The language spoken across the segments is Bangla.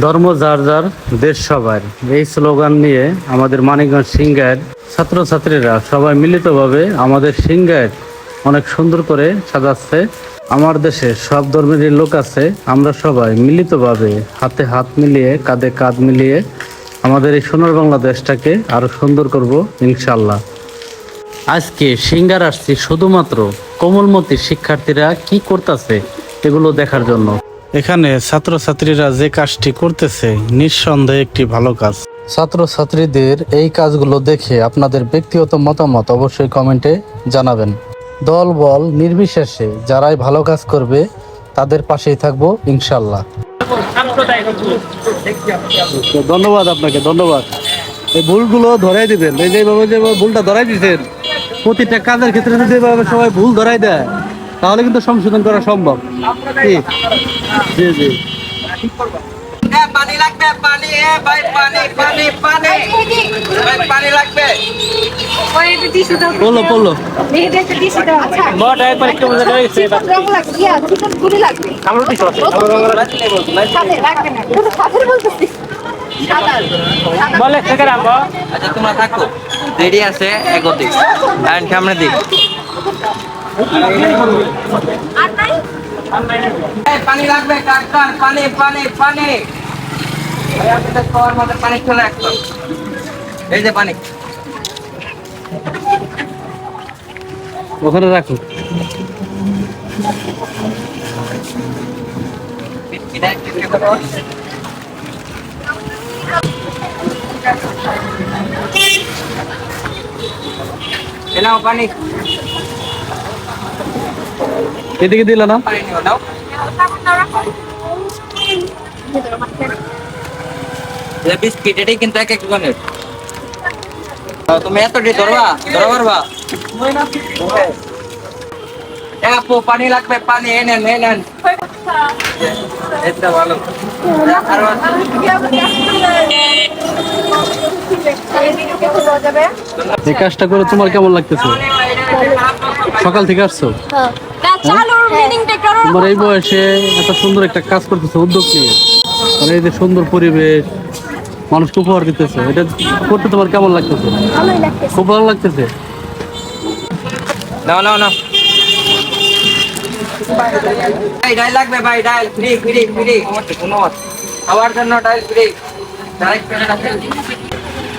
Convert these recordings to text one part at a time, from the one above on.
ধর্ম যার যার, দেশ সবার। এই স্লোগান নিয়ে আমাদের মানিকগঞ্জ সিংগার ছাত্রছাত্রীরা সবাই মিলিতভাবে আমাদের সিংগার অনেক সুন্দর করে সাজাচ্ছে। আমার দেশে সব ধর্মেরই লোক আছে, আমরা সবাই মিলিতভাবে হাতে হাত মিলিয়ে, কাঁধে কাঁধ মিলিয়ে আমাদের এই সোনার বাংলাদেশটাকে আরও সুন্দর করব ইনশাল্লাহ আজকে সিঙ্গার আসছি শুধুমাত্র কোমলমতি শিক্ষার্থীরা কি করতেছে, এগুলো দেখার জন্য। এখানে ছাত্রছাত্রীরা যে কাজটি করতেছে নিঃসন্দেহে একটি ভালো কাজ। ছাত্রছাত্রীদের এই কাজগুলো দেখে আপনাদের ব্যক্তিগত মতামত অবশ্যই কমেন্টে জানাবেন। দল বল নির্বিশেষে যারাই ভালো কাজ করবে তাদের পাশেই থাকব ইনশাল্লাহ ধন্যবাদ আপনাকে ধন্যবাদ। এই ভুলগুলো ধরাই দিবেন এই যেভাবে যে ভুলটা ধরাই দিচ্ছেন প্রতিটা কাজের ক্ষেত্রে যদি এভাবে সবাই ভুল ধরাই দেয় তাহলে কিন্তু সংশোধন করা সম্ভব। কি জি। জি পানি লাগবে পানি ভাই পানি পানি পানি। ভাই পানি। লাগবে। বড়টা একবার একটু আছে না। শুধু বলতেছি। বলে থেকে রাখব আচ্ছা তোমরা থাকো। রেডি আছে আর সামনে দিক। পানি লাগবে ডাক্তার পানি পানি পানি। পানি চলে একদম। এই যে পানি। ওখানে রাখো। এটা একটু করো। এ নাও পানি। এদিকে দিল না? পানি নিও নাও এই বিস্কিট এটাই কিন্তু এক এক তুমি এতটি ধরবা? ধরবা পারবা আপু পানি লাগবে পানি এনেন এনেন এটা ভালো। আরও এই কাজটা করে তোমার কেমন লাগতেছে? সকাল থেকে আসছো? মিনিংটা করো তোমার এই বয়সে এত সুন্দর একটা কাজ করতেছে উদ্যোগ নিয়ে। আর এই যে সুন্দর পরিবেশ মানুষকে উপহার দিতেছে এটা করতে তোমার কেমন লাগতেছে? খুব ভালো লাগতেছে? নাও নাও নাও। ভাই ডাল লাগবে ভাই ডাইল ফ্রি ফ্রি ফ্রি। খাওয়ার জন্য ডাল ফ্রি। ডাইরেক্ট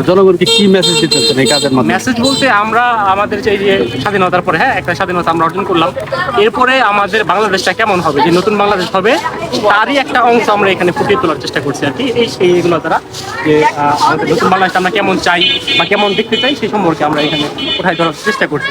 জনগণকে কি মেসেজ দিতেছেন এই কাজের মাধ্যমে? মেসেজ বলতে আমরা আমাদের যে যে স্বাধীনতার পরে হ্যাঁ একটা স্বাধীনতা আমরা অর্জন করলাম। এরপরে আমাদের বাংলাদেশটা কেমন হবে? যে নতুন বাংলাদেশ হবে তারই একটা অংশ আমরা এখানে ফুটিয়ে তোলার চেষ্টা করছি আর কি। এই দ্বারা যে আমাদের নতুন বাংলাদেশটা আমরা কেমন চাই বা কেমন দেখতে চাই সেই সম্পর্কে আমরা এখানে কোথায় ধরার চেষ্টা করছি।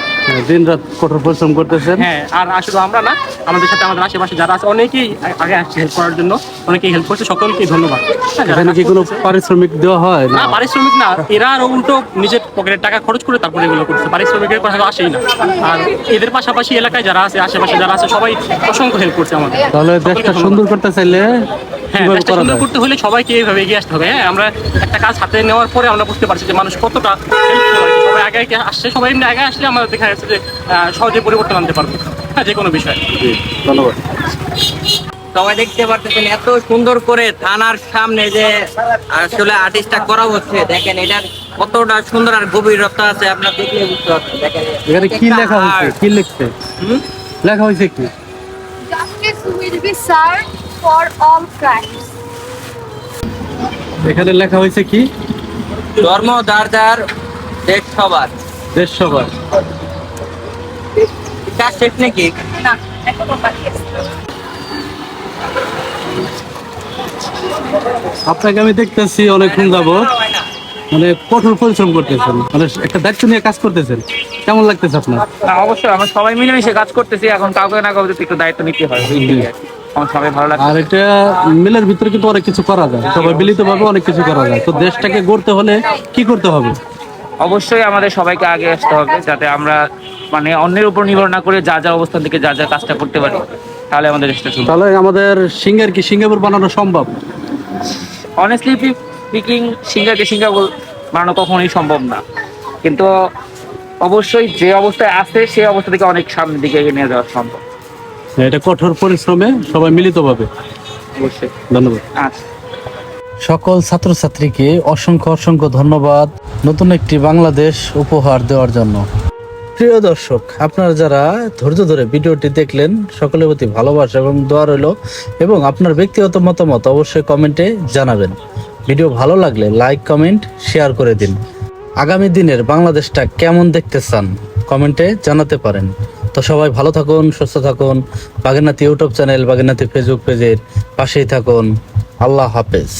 দিন রাত কঠোর পরিশ্রম করতেছেন। হ্যাঁ আর শুধু আমরা না আমাদের সাথে আমাদের আশেপাশে যারা আছে অনেকেই আগে আসছে হেল্প করার জন্য অনেকেই হেল্প করছে সকলকেই ধন্যবাদ। হ্যাঁ, এখানে কি কোনো পারিশ্রমিক দেওয়া হয়? না পারিশ্রমিক না এরা আরও উল্টো নিজের পকেটের টাকা খরচ করে তারপরে এগুলো করছে। পারিশ্রমিকের কথা আসেই না। আর এদের পাশাপাশি এলাকায় যারা আছে আশেপাশে যারা আছে সবাই অসংখ্য হেল্প করছে আমাদের। তাহলে দেশটা সুন্দর করতে চাইলে হ্যাঁ সুন্দর করতে হলে সবাইকে এইভাবে এগিয়ে আসতে হবে। হ্যাঁ আমরা একটা কাজ হাতে নেওয়ার পরে আমরা বুঝতে পারছি যে মানুষ কতটা সবাই আগে আসছে সবাই এমনি আগে আসলে আমাদের দেখা যাচ্ছে যে সহজে পরিবর্তন আনতে পারব। হ্যাঁ যে কোনো বিষয়। ধন্যবাদ। সবাই দেখতে পারতেছেন এত সুন্দর করে থানার সামনে যে আসলে আর্টিস্টটা করা হচ্ছে। দেখেন এটার কতটা সুন্দর আর গভীরতা আছে আপনার দেখলে বুঝতে পারছেন। দেখেন এখানে কি লেখা হয়েছে? কি লিখছে? লেখা হয়েছে কি? For all crimes. এখানে লেখা হয়েছে কি? ধর্ম যার যার দেশ সবার। দেশ সবার। কাজ শেষ নাকি? না এখনও বাকি আছে। আপনাকে আমি দেখতেছি অনেকক্ষণ যাবত মানে কঠোর পরিশ্রম করতেছেন। মানে একটা দায়িত্ব নিয়ে কাজ করতেছেন। কেমন লাগতেছে আপনার? অবশ্যই আমরা সবাই মিলেমিশে কাজ করতেছি। এখন কাউকে না কাউকে একটু দায়িত্ব নিতে হয়। আর এটা মিলের ভিতরে কিন্তু অনেক কিছু করা যায়। সবাই মিলিত ভাবে অনেক কিছু করা যায়। তো দেশটাকে গড়তে হলে কি করতে হবে? অবশ্যই আমাদের সবাইকে আগে আসতে হবে যাতে আমরা মানে অন্যের উপর নির্ভর না করে যা যা অবস্থান থেকে যা যা কাজটা করতে পারি তাহলে আমাদের দেশটা চলবে তাহলে আমাদের সিঙ্গার কি সিঙ্গাপুর বানানো সম্ভব? অনেস্টলি স্পিকিং সিঙ্গাকে সিঙ্গাপুর বানানো কখনোই সম্ভব না। কিন্তু অবশ্যই যে অবস্থায় আছে সেই অবস্থা থেকে অনেক সামনের দিকে এগিয়ে নিয়ে যাওয়া সম্ভব। এটা কঠোর পরিশ্রমে সবাই মিলিত ভাবে ধন্যবাদ। আচ্ছা। সকল ছাত্রছাত্রীকে অসংখ্য অসংখ্য ধন্যবাদ নতুন একটি বাংলাদেশ উপহার দেওয়ার জন্য। প্রিয় দর্শক আপনারা যারা ধৈর্য ধরে ভিডিওটি দেখলেন সকলের প্রতি ভালোবাসা এবং দোয়া রইল এবং আপনার ব্যক্তিগত মতামত অবশ্যই কমেন্টে জানাবেন। ভিডিও ভালো লাগলে লাইক কমেন্ট শেয়ার করে দিন। আগামী দিনের বাংলাদেশটা কেমন দেখতে চান কমেন্টে জানাতে পারেন। তো সবাই ভালো থাকুন, সুস্থ থাকুন। Bagernath YouTube channel Bagernath Facebook পেজের পাশেই থাকুন। আল্লাহ হাফেজ।